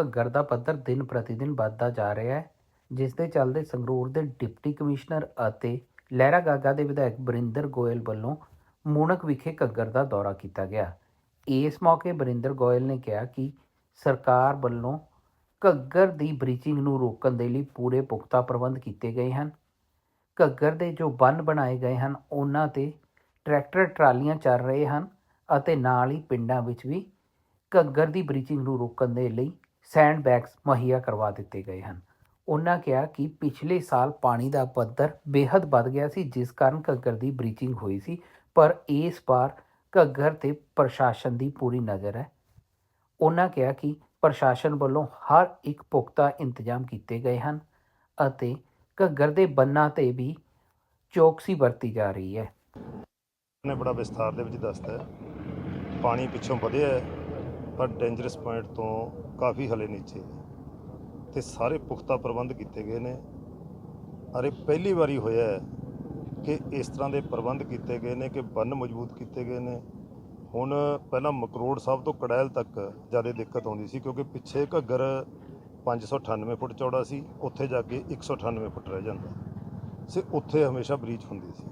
ਘੱਗਰ ਦਾ ਪੱਧਰ ਦਿਨ ਪ੍ਰਤੀ ਦਿਨ ਵੱਧਦਾ ਜਾ ਰਿਹਾ ਹੈ, ਜਿਸ ਦੇ ਚੱਲਦੇ ਸੰਗਰੂਰ ਦੇ ਡਿਪਟੀ ਕਮਿਸ਼ਨਰ ਅਤੇ ਲਹਿਰਾ ਗਾਗਾ ਦੇ ਵਿਧਾਇਕ ਬਰਿੰਦਰ ਗੋਇਲ ਵੱਲੋਂ ਮੂਣਕ ਵਿਖੇ ਘੱਗਰ ਦਾ ਦੌਰਾ ਕੀਤਾ ਗਿਆ। ਇਸ ਮੌਕੇ ਬਰਿੰਦਰ ਗੋਇਲ ਨੇ ਕਿਹਾ ਕਿ ਸਰਕਾਰ ਵੱਲੋਂ ਘੱਗਰ ਦੀ ਬ੍ਰੀਚਿੰਗ ਨੂੰ ਰੋਕਣ ਦੇ ਲਈ ਪੂਰੇ ਪੁਖਤਾ ਪ੍ਰਬੰਧ ਕੀਤੇ ਗਏ ਹਨ। ਘੱਗਰ ਦੇ ਜੋ ਬੰਨ ਬਣਾਏ ਗਏ ਹਨ, ਉਹਨਾਂ ਤੇ ਟਰੈਕਟਰ, ਟਰਾਲੀਆਂ ਚੱਲ ਰਹੇ ਹਨ ਅਤੇ ਨਾਲ ਹੀ ਪਿੰਡਾਂ ਵਿੱਚ ਵੀ ਘੱਗਰ ਦੀ ਬ੍ਰੀਚਿੰਗ ਨੂੰ ਰੋਕਣ ਦੇ ਲਈ ਸੈਂਡ ਬੈਗਸ ਮੁਹੱਈਆ ਕਰਵਾ ਦਿੱਤੇ ਗਏ ਹਨ। ਉਹਨਾਂ ਕਿਹਾ ਕਿ ਪਿਛਲੇ ਸਾਲ ਪਾਣੀ ਦਾ ਪੱਧਰ ਬੇहद ਵੱਧ ਗਿਆ ਸੀ ਜਿਸ ਕਾਰਨ ਘੱਗਰ ਦੀ ਬਰੀਚਿੰਗ ਹੋਈ ਸੀ। ਪਰ ਇਸ ਵਾਰ ਘੱਗਰ ਤੇ ਪ੍ਰਸ਼ਾਸਨ ਦੀ ਪੂਰੀ ਨਜ਼ਰ ਹੈ। ਉਹਨਾਂ ਕਿਹਾ ਕਿ ਪ੍ਰਸ਼ਾਸਨ ਵੱਲੋਂ ਹਰ ਇੱਕ ਪੁਖਤਾ ਇੰਤਜ਼ਾਮ ਕੀਤੇ ਗਏ ਹਨ ਅਤੇ ਘੱਗਰ ਦੇ ਬੰਨਾਂ ਤੇ ਵੀ ਚੌਕਸੀ ਵਰਤੀ ਜਾ ਰਹੀ ਹੈ। ਨੇ ਬੜਾ ਵਿਸਥਾਰ ਦੇ ਵਿੱਚ ਦੱਸਦਾ ਪਾਣੀ ਪਿੱਛੋਂ ਵਧਿਆ ਹੈ, ਪਰ ਡੇਂਜਰਸ ਪੁਆਇੰਟ ਤੋਂ ਕਾਫੀ ਹਲੇ ਨੀਚੇ ਹੈ। ਤੇ ਸਾਰੇ ਪੁਖਤਾ ਪ੍ਰਬੰਧ ਕੀਤੇ ਗਏ ਨੇ। ਅਰੇ ਪਹਿਲੀ ਵਾਰੀ ਹੋਇਆ ਹੈ ਕਿ ਇਸ ਤਰ੍ਹਾਂ ਦੇ ਪ੍ਰਬੰਧ ਕੀਤੇ ਗਏ ਨੇ ਕਿ ਬੰਨ ਮਜ਼ਬੂਤ ਕੀਤੇ ਗਏ ਨੇ। ਹੁਣ ਪਹਿਲਾਂ ਮਕਰੋੜ ਸਾਹਿਬ ਤੋਂ ਕੜੈਲ ਤੱਕ ਜ਼ਿਆਦਾ ਦਿੱਕਤ ਆਉਂਦੀ ਸੀ ਕਿਉਂਕਿ ਪਿੱਛੇ ਘੱਗਰ 598 ਫੁੱਟ ਚੌੜਾ ਸੀ, ਉੱਥੇ ਜਾ ਕੇ 198 ਫੁੱਟ ਰਹਿ ਜਾਂਦਾ। ਸੇ ਉੱਥੇ ਹਮੇਸ਼ਾ ਬ੍ਰੀਚ ਹੁੰਦੀ ਸੀ।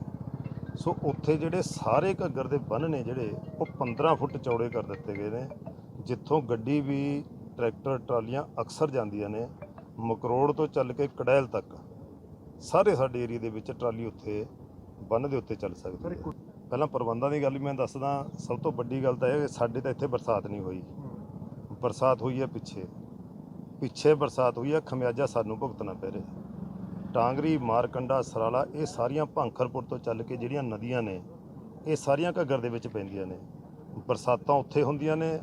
ਸੋ ਉੱਥੇ ਜਿਹੜੇ ਸਾਰੇ ਘੱਗਰ ਦੇ ਬੰਨ ਨੇ ਜਿਹੜੇ, ਉਹ 15 ਫੁੱਟ ਚੌੜੇ ਕਰ ਦਿੱਤੇ ਗਏ ਨੇ। ਜਿੱਥੋਂ ਗੱਡੀ ਵੀ ਟਰੈਕਟਰ ਟਰਾਲੀਆਂ ਅਕਸਰ ਜਾਂਦੀਆਂ ਨੇ ਮਕਰੋੜ ਤੋਂ ਚੱਲ ਕੇ ਕੜੈਲ ਤੱਕ। ਸਾਰੇ ਸਾਡੇ ਏਰੀਆ ਦੇ ਵਿੱਚ ਟਰਾਲੀ ਉੱਥੇ ਬੰਨ ਦੇ ਉੱਤੇ ਚੱਲ ਸਕਦੀ ਹੈ। ਪਹਿਲਾਂ ਪ੍ਰਬੰਧਾਂ ਦੀ ਗੱਲ ਮੈਂ ਦੱਸਦਾ, ਸਭ ਤੋਂ ਵੱਡੀ ਗੱਲ ਤਾਂ ਇਹ ਕਿ ਸਾਡੇ ਤਾਂ ਇੱਥੇ ਬਰਸਾਤ ਨਹੀਂ ਹੋਈ। ਬਰਸਾਤ ਹੋਈ ਹੈ ਪਿੱਛੇ। ਪਿੱਛੇ ਬਰਸਾਤ ਹੋਈ ਹੈ, ਖਮਿਆਜਾ ਸਾਨੂੰ ਭੁਗਤਣਾ ਪੈ ਰਿਹਾ ਟਾਂਗਰੀ, ਮਾਰਕੰਡਾ, ਸਰਾਲਾ, ਇਹ ਸਾਰੀਆਂ ਭੰਖਰਪੁਰ ਤੋਂ ਚੱਲ ਕੇ ਜਿਹੜੀਆਂ ਨਦੀਆਂ ਨੇ, ਇਹ ਸਾਰੀਆਂ ਘੱਗਰ ਦੇ ਵਿੱਚ ਪੈਂਦੀਆਂ ਨੇ। ਬਰਸਾਤਾਂ ਉੱਥੇ ਹੁੰਦੀਆਂ ਨੇ,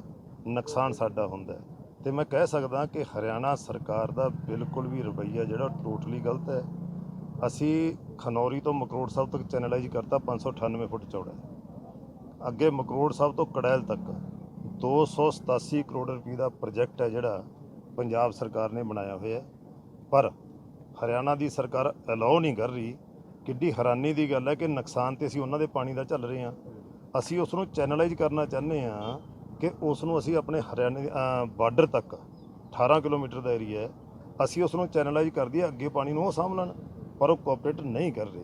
ਨੁਕਸਾਨ ਸਾਡਾ ਹੁੰਦਾ ਤੇ ਮੈਂ ਕਹਿ ਸਕਦਾ ਕਿ ਹਰਿਆਣਾ ਸਰਕਾਰ ਦਾ ਬਿਲਕੁਲ ਵੀ ਰਵੱਈਆ ਜਿਹੜਾ ਟੋਟਲੀ ਗਲਤ ਹੈ। ਅਸੀਂ ਖਨੌਰੀ ਤੋਂ ਮਕਰੋੜ ਸਾਹਿਬ ਤੱਕ ਚੈਨਲਾਈਜ਼ ਕਰਤਾ 598 ਫੁੱਟ ਚੌੜਾ ਅੱਗੇ ਮਕਰੋੜ ਸਾਹਿਬ ਤੋਂ ਕੜੈਲ ਤੱਕ 287 ਕਰੋੜ ਰੁਪਏ ਦਾ ਪ੍ਰੋਜੈਕਟ ਹੈ ਜਿਹੜਾ ਪੰਜਾਬ ਸਰਕਾਰ ਨੇ ਬਣਾਇਆ ਹੋਇਆ ਪਰ ਹਰਿਆਣਾ ਦੀ ਸਰਕਾਰ ਅਲਾਉ ਨਹੀਂ ਕਰ ਰਹੀ। ਕਿੱਡੀ ਹੈਰਾਨੀ ਦੀ ਗੱਲ ਹੈ ਕਿ ਨੁਕਸਾਨ ਤੇ ਅਸੀਂ ਉਹਨਾਂ ਦੇ ਪਾਣੀ ਦਾ ਝੱਲ ਰਹੇ ਹਾਂ। ਅਸੀਂ ਉਸ ਨੂੰ ਚੈਨਲਾਈਜ਼ ਕਰਨਾ ਚਾਹੁੰਦੇ ਹਾਂ ਕਿ ਉਸ ਨੂੰ ਅਸੀਂ ਆਪਣੇ ਹਰਿਆਣੇ ਬਾਰਡਰ ਤੱਕ 18 ਕਿਲੋਮੀਟਰ ਦਾ ਏਰੀਆ ਹੈ, ਅਸੀਂ ਉਸ ਨੂੰ ਚੈਨਲਾਈਜ਼ ਕਰ ਦਈਏ, ਅੱਗੇ ਪਾਣੀ ਨੂੰ ਉਹ ਸਾਂਭ ਲੈਣ ਪਰ ਉਹ ਕੋਆਪਰੇਟ ਨਹੀਂ ਕਰ ਰਹੇ।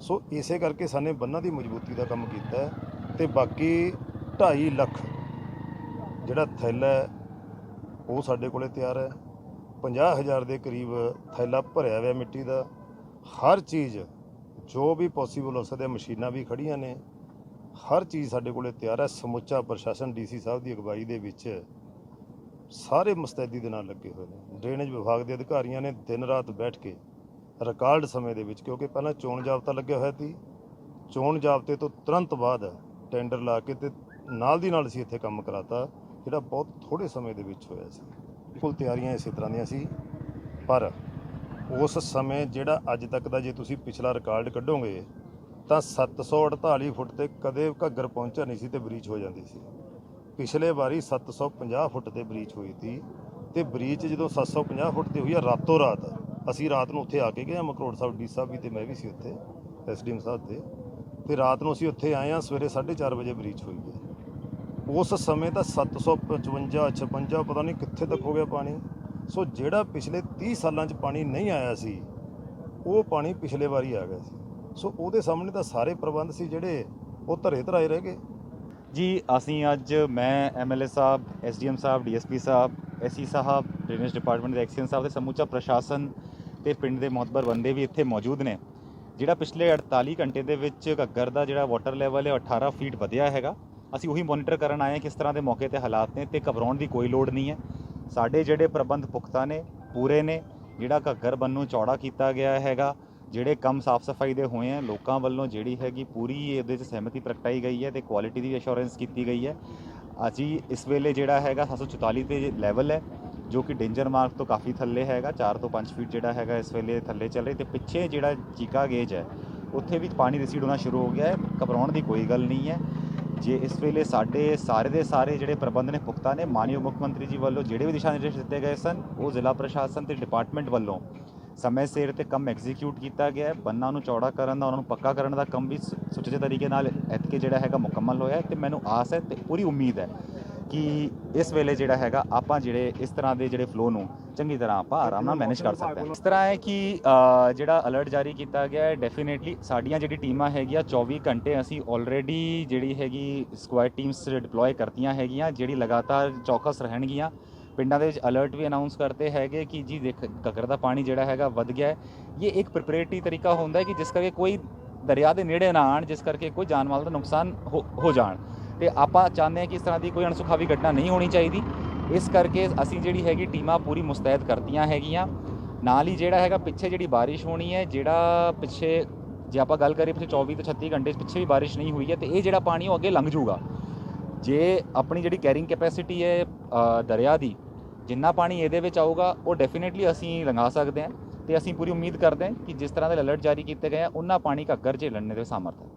ਸੋ ਇਸੇ ਕਰਕੇ ਸਾਨੇ ਬੰਨਾਂ ਦੀ ਮਜ਼ਬੂਤੀ ਦਾ ਕੰਮ ਕੀਤਾ ਹੈ ਤੇ ਬਾਕੀ 2.5 ਲੱਖ ਜਿਹੜਾ ਥੈਲਾ ਹੈ, ਉਹ ਸਾਡੇ ਕੋਲੇ ਤਿਆਰ ਹੈ। 50000 ਦੇ ਕਰੀਬ ਥੈਲਾ ਭਰਿਆ ਹੋਇਆ ਮਿੱਟੀ ਦਾ। ਹਰ ਚੀਜ਼ ਜੋ ਵੀ ਪੋਸੀਬਲ ਹੋ ਸਕਦਾ ਮਸ਼ੀਨਾਂ ਵੀ ਖੜੀਆਂ ਨੇ। ਹਰ ਚੀਜ਼ ਸਾਡੇ ਕੋਲੇ ਤਿਆਰ ਹੈ। ਸਮੁੱਚਾ ਪ੍ਰਸ਼ਾਸਨ ਡੀਸੀ ਸਾਹਿਬ ਦੀ ਅਗਵਾਈ ਦੇ ਵਿੱਚ ਸਾਰੇ ਮੁਸਤੈਦੀ ਦੇ ਨਾਲ ਲੱਗੇ ਹੋਏ ਨੇ। ਡਰੇਨੇਜ ਵਿਭਾਗ ਦੇ ਅਧਿਕਾਰੀਆਂ ਨੇ ਦਿਨ ਰਾਤ ਬੈਠ ਕੇ ਰਿਕਾਰਡ ਸਮੇਂ ਦੇ ਵਿੱਚ, ਕਿਉਂਕਿ ਪਹਿਲਾਂ ਚੋਣ ਜਾਬਤਾ ਲੱਗਿਆ ਹੋਇਆ ਸੀ। ਚੋਣ ਜਾਬਤੇ ਤੋਂ ਤੁਰੰਤ ਬਾਅਦ ਟੈਂਡਰ ਲਾ ਕੇ ਤੇ ਨਾਲ ਦੀ ਨਾਲ ਅਸੀਂ ਇੱਥੇ ਕੰਮ ਕਰਾਤਾ, ਜਿਹੜਾ ਬਹੁਤ ਥੋੜੇ ਸਮੇਂ ਦੇ ਵਿੱਚ ਹੋਇਆ ਸੀ। ਬਿਲਕੁਲ ਤਿਆਰੀਆਂ ਇਸੇ ਤਰ੍ਹਾਂ ਦੀਆਂ ਸੀ। ਪਰ ਉਸ ਸਮੇਂ ਜਿਹੜਾ ਅੱਜ ਤੱਕ ਦਾ ਜੇ ਤੁਸੀਂ ਪਿਛਲਾ ਰਿਕਾਰਡ ਕੱਢੋਗੇ ਤਾਂ 748 ਫੁੱਟ ਤੇ ਕਦੇ ਘੱਗਰ ਪਹੁੰਚਿਆ ਨਹੀਂ ਸੀ ਤੇ ਬ੍ਰੀਚ ਹੋ ਜਾਂਦੀ ਸੀ। ਪਿਛਲੇ ਵਾਰੀ 750 ਫੁੱਟ ਤੇ ਬ੍ਰੀਚ ਹੋਈ ਸੀ ਤੇ ਬ੍ਰੀਚ ਜਦੋਂ 750 ਫੁੱਟ ਤੇ ਹੋਈ ਆ ਰਾਤੋਂ ਰਾਤ, ਅਸੀਂ ਰਾਤ ਨੂੰ ਉੱਥੇ ਆ ਕੇ ਗਏ ਆ ਮਕਰੋੜ ਸਾਹਿਬ, ਡੀ ਸਾਹਿਬ ਵੀ ਤੇ ਮੈਂ ਵੀ ਸੀ ਉੱਥੇ ਐਸਡੀਐਮ ਸਾਹਿਬ ਤੇ ਤੇ ਰਾਤ ਨੂੰ ਅਸੀਂ ਉੱਥੇ ਆਏ ਆ, ਸਵੇਰੇ 4:30 ਵਜੇ ਬ੍ਰੀਚ ਹੋਈ ਹੈ ਉਸ ਸਮੇਂ ਤਾਂ 755 56 ਪਤਾ ਨਹੀਂ ਕਿੱਥੇ ਤੱਕ ਹੋ ਗਿਆ ਪਾਣੀ। ਸੋ ਜਿਹੜਾ ਪਿਛਲੇ 30 ਸਾਲਾਂ 'ਚ ਪਾਣੀ ਨਹੀਂ ਆਇਆ ਸੀ, ਉਹ ਪਾਣੀ ਪਿਛਲੇ ਵਾਰੀ ਆ ਗਿਆ ਸੀ। ਸੋ ਉਹਦੇ ਸਾਹਮਣੇ ਤਾਂ ਸਾਰੇ ਪ੍ਰਬੰਧ ਸੀ ਜਿਹੜੇ ਉਹ ਧਰੇ ਧਰਾਏ ਰਹਿ ਗਏ। ਜੀ, ਅਸੀਂ ਅੱਜ ਮੈਂ ਐਮਐਲਏ ਸਾਹਿਬ ਐਸਡੀਐਮ ਸਾਹਿਬ ਡੀਐਸਪੀ ਸਾਹਿਬ ਐਸਸੀ ਸਾਹਿਬ, ਡਰੇਨੇਜ ਡਿਪਾਰਟਮੈਂਟ ਦੇ ਐਕਸੀਅਨ ਸਾਹਿਬ ਤੇ ਸਮੁੱਚਾ ਪ੍ਰਸ਼ਾਸਨ ਤੇ ਪਿੰਡ ਦੇ ਮੌਤਬਰ ਬੰਦੇ ਵੀ ਇੱਥੇ ਮੌਜੂਦ ਨੇ। ਜਿਹੜਾ ਪਿਛਲੇ 48 ਘੰਟੇ ਦੇ ਵਿੱਚ ਘੱਗਰ ਦਾ ਜਿਹੜਾ ਵਾਟਰ ਲੈਵਲ ਹੈ, ਉਹ 18 ਫੀਟ ਵਧਿਆ ਹੈਗਾ। ਅਸੀਂ ਉਹੀ ਮੋਨੀਟਰ ਕਰਨ ਆਏ ਹਾਂ ਕਿਸ ਤਰ੍ਹਾਂ ਦੇ ਮੌਕੇ ਤੇ ਹਾਲਾਤ ਨੇ ਤੇ ਘਬਰਾਉਣ ਦੀ ਕੋਈ ਲੋੜ ਨਹੀਂ ਹੈ। ਸਾਡੇ ਜਿਹੜੇ ਪ੍ਰਬੰਧ ਪੁਖਤਾ ਨੇ, ਪੂਰੇ ਨੇ, ਜਿਹੜਾ ਘੱਗਰ ਬੰਨ ਨੂੰ ਚੌੜਾ ਕੀਤਾ ਗਿਆ ਹੈਗਾ ਜਿਹੜੇ ਕੰਮ ਸਾਫ਼ ਸਫ਼ਾਈ ਦੇ ਹੋਏ ਆ, ਲੋਕਾਂ ਵੱਲੋਂ ਜਿਹੜੀ ਹੈਗੀ ਪੂਰੀ ਇਹਦੇ 'ਚ ਸਹਿਮਤੀ ਪ੍ਰਗਟਾਈ ਗਈ ਹੈ ਤੇ ਕੁਆਲਿਟੀ ਦੀ ਅਸ਼ੋਰੈਂਸ ਕੀਤੀ ਗਈ ਹੈ। ਅਸੀਂ ਇਸ ਵੇਲੇ ਜਿਹੜਾ ਹੈਗਾ 744 ਤੇ ਲੈਵਲ ਹੈ, ਜੋ ਕਿ ਡੇਂਜਰ ਮਾਰਕ ਤੋਂ ਕਾਫੀ ਥੱਲੇ ਹੈਗਾ 4 ਤੋਂ 5 ਫੀਟ ਜਿਹੜਾ ਹੈਗਾ ਇਸ ਵੇਲੇ ਥੱਲੇ ਚੱਲ ਰਿਹਾ ਤੇ ਪਿੱਛੇ ਜਿਹੜਾ ਚੀਕਾ ਗੇਜ ਹੈ, ਉੱਥੇ ਵੀ ਪਾਣੀ ਰਿਸੀਡ ਹੋਣਾ ਸ਼ੁਰੂ ਹੋ ਗਿਆ ਹੈ, ਘਬਰਾਉਣ ਦੀ ਕੋਈ ਗੱਲ ਨਹੀਂ ਹੈ। ਜੇ ਇਸ ਵੇਲੇ ਸਾਡੇ ਸਾਰੇ ਦੇ ਸਾਰੇ ਜਿਹੜੇ ਪ੍ਰਬੰਧ ਨੇ, ਪੁਖਤਾ ਨੇ, ਮਾਨਯੋਗ ਮੁੱਖ ਮੰਤਰੀ ਜੀ ਵੱਲੋਂ ਜਿਹੜੇ ਵੀ ਦਿਸ਼ਾ ਨਿਰਦੇਸ਼ ਦਿੱਤੇ ਗਏ ਸਨ, ਉਹ ਜ਼ਿਲ੍ਹਾ ਪ੍ਰਸ਼ਾਸਨ ਤੇ ਡਿਪਾਰਟਮੈਂਟ ਵੱਲੋਂ ਸਮੇਂ ਸਿਰ ਤੇ ਕੰਮ ਐਗਜ਼ੀਕਿਊਟ ਕੀਤਾ ਗਿਆ ਹੈ। ਬੰਨਾਂ ਨੂੰ ਚੌੜਾ ਕਰਨ ਦਾ, ਉਹਨਾਂ ਨੂੰ ਪੱਕਾ ਕਰਨ ਦਾ ਕੰਮ ਵੀ ਸੁ- ਸੁਚੱਜੇ ਤਰੀਕੇ ਨਾਲ ਐਤਕੇ ਜਿਹੜਾ ਹੈਗਾ ਮੁਕੰਮਲ ਹੋਇਆ ਹੈ ਤੇ ਮੈਨੂੰ ਆਸ ਹੈ ਤੇ ਪੂਰੀ ਉਮੀਦ ਹੈ ਕਿ ਇਸ ਵੇਲੇ ਜਿਹੜਾ ਹੈਗਾ ਆਪਾਂ ਜਿਹੜੇ, ਇਸ ਤਰ੍ਹਾਂ ਦੇ ਜਿਹੜੇ ਫਲੋ ਨੂੰ ਚੰਗੀ ਤਰ੍ਹਾਂ ਆਪਾਂ ਆਰਾਮ ਨਾਲ ਮੈਨੇਜ ਕਰ ਸਕਦੇ ਹਾਂ। ਇਸ ਤਰ੍ਹਾਂ ਹੈ ਕਿ ਜਿਹੜਾ ਅਲਰਟ ਜਾਰੀ ਕੀਤਾ ਗਿਆ ਹੈ ਡੈਫੀਨੇਟਲੀ ਸਾਡੀਆਂ ਜਿਹੜੀ ਟੀਮਾਂ ਹੈਗੀਆਂ 24 ਘੰਟੇ ਅਸੀਂ ਆਲਰੇਡੀ ਜਿਹੜੀ ਹੈਗੀ ਸਕੁਐਡ ਟੀਮਸ ਡਿਪਲੋਏ ਕਰਤੀਆਂ ਹੈਗੀਆਂ, ਜਿਹੜੀ ਲਗਾਤਾਰ ਚੌਕਸ ਰਹਿਣਗੀਆਂ। ਪਿੰਡਾਂ ਦੇ ਵਿੱਚ ਅਲਰਟ ਵੀ ਅਨਾਉਂਸ ਕਰਤੇ ਹੈਗੇ ਕਿ ਜੀ ਦੇਖ, ਘੱਗਰ ਦਾ ਪਾਣੀ ਜਿਹੜਾ ਹੈਗਾ ਵੱਧ ਗਿਆ ਹੈ। ਇਹ ਇੱਕ ਪ੍ਰਿਪਰੇਟਰੀ ਤਰੀਕਾ ਹੁੰਦਾ ਹੈ ਕਿ ਜਿਸ ਕਰਕੇ ਕੋਈ ਦਰਿਆ ਦੇ ਨੇੜੇ ਨਾ ਆਣ ਜਿਸ ਕਰਕੇ ਕੋਈ ਜਾਨ ਮਾਲ ਦਾ ਨੁਕਸਾਨ ਹੋ ਹੋ ਜਾਣ। ਤੇ ਆਪਾਂ ਚਾਹੁੰਦੇ ਹਾਂ ਕਿ ਇਸ ਤਰ੍ਹਾਂ ਦੀ ਕੋਈ ਅਣਸੁਖਾਵੀ ਘਟਨਾ ਨਹੀਂ ਹੋਣੀ ਚਾਹੀਦੀ। ਇਸ ਕਰਕੇ ਅਸੀਂ ਜਿਹੜੀ ਹੈਗੀ ਟੀਮਾਂ ਪੂਰੀ ਮੁਸਤੈਦ ਕਰਤੀਆਂ ਹੈਗੀਆਂ। ਨਾਲ ਹੀ ਜਿਹੜਾ ਹੈਗਾ ਪਿੱਛੇ ਜਿਹੜੀ ਬਾਰਿਸ਼ ਹੋਣੀ ਹੈ, ਜਿਹੜਾ ਪਿੱਛੇ ਜੇ ਆਪਾਂ ਗੱਲ ਕਰੀਏ ਪਿੱਛੇ 24 ਤੋਂ 36 ਘੰਟੇ ਪਿੱਛੇ ਵੀ ਬਾਰਿਸ਼ ਨਹੀਂ ਹੋਈ ਹੈ ਤੇ ਇਹ ਜਿਹੜਾ ਪਾਣੀ ਉਹ ਅੱਗੇ ਲੰਘ ਜਾਊਗਾ। ਜੇ ਆਪਣੀ ਜਿਹੜੀ ਕੈਰਿੰਗ ਕੈਪੈਸਿਟੀ ਹੈ ਦਰਿਆ ਦੀ ਜਿੰਨਾ ਪਾਣੀ ਇਹਦੇ ਵਿੱਚ ਆਊਗਾ, ਉਹ ਡੈਫੀਨਿਟਲੀ ਅਸੀਂ ਲੰਘਾ ਸਕਦੇ ਹਾਂ ਤੇ ਅਸੀਂ ਪੂਰੀ ਉਮੀਦ ਕਰਦੇ ਹਾਂ ਕਿ ਜਿਸ ਤਰ੍ਹਾਂ ਦੇ ਅਲਰਟ ਜਾਰੀ ਕੀਤੇ ਗਏ ਆ, ਉਹਨਾਂ ਪਾਣੀ ਘੱਗਰ ਝੇਲਣ ਦੇ ਸਮਰਥ ਹੈ।